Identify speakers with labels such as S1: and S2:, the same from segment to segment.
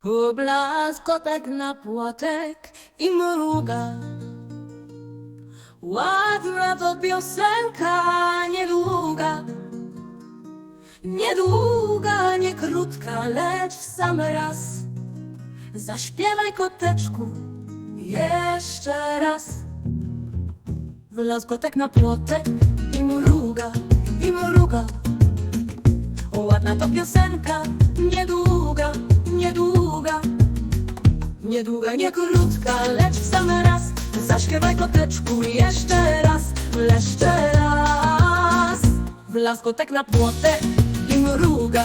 S1: Poblask kotek na płotek i mruga. Ładna to piosenka, niedługa. Niedługa, nie krótka, lecz w sam raz. Zaśpiewaj koteczku jeszcze raz. Wlazł kotek na płotek i mruga, i mruga. Ładna to piosenka, niedługa, niedługa Niedługa, nie krótka, lecz w sam raz. Zaśpiewaj koteczku jeszcze raz, jeszcze raz. Wlazł kotek na płotek i mruga,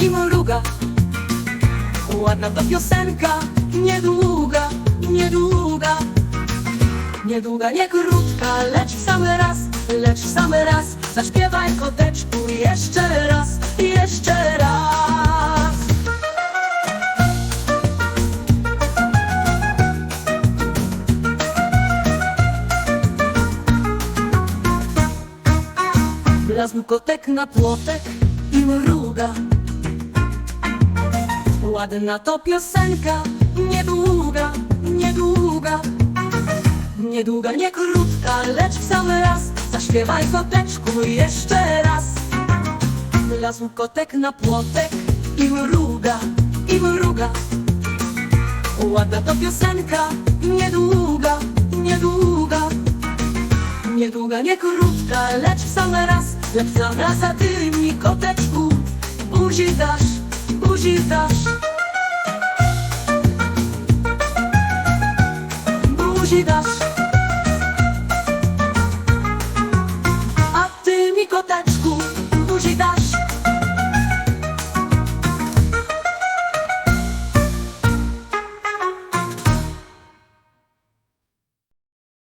S1: i mruga Ładna to piosenka, niedługa, niedługa. Niedługa, nie krótka, lecz w sam raz, lecz w sam raz. Zaśpiewaj koteczku jeszcze raz, Blazł kotek na płotek i mruga Ładna to piosenka, niedługa, niedługa. Niedługa, nie krótka, lecz w sam raz. Zaśpiewaj koteczku jeszcze raz. Wlazł kotek na płotek i mruga, i mruga Ładna to piosenka, niedługa, niedługa. Niedługa, nie krótka, lecz w sam raz Lecz w sam raz, a ty mi koteczku Buzi dasz, buzi dasz